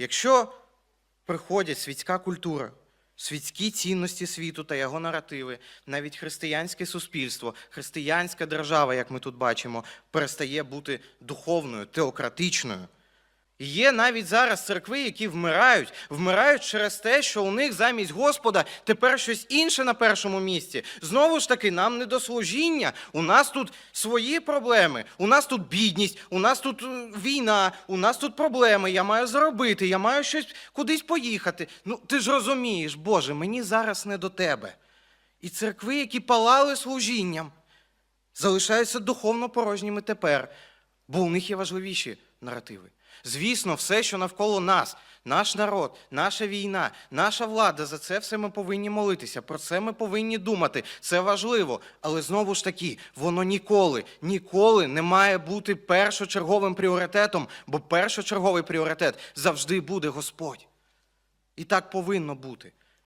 Якщо приходять світська культура, світські цінності світу та його наративи, навіть християнське суспільство, християнська держава, як ми тут бачимо, перестає бути духовною, теократичною. Є навіть зараз церкви, які вмирають, вмирають через те, що у них замість Господа тепер щось інше на першому місці. Знову ж таки, нам не до служіння. У нас тут свої проблеми, у нас тут бідність, у нас тут е, війна, у нас тут проблеми. Я маю заробити, я маю щось кудись поїхати. Ну, ти ж розумієш, Боже, мені зараз не до тебе. І церкви, які палали служінням, залишаються духовно порожніми тепер, бо у них є важливіші наративи. Звісно, все, що навколо нас, наш народ, наша війна, наша влада, за це все ми повинні молитися, про це ми повинні думати. Це важливо. Але знову ж таки, воно ніколи, ніколи не має бути першочерговим пріоритетом, бо першочерговий пріоритет завжди буде Господь. І так повинно бути.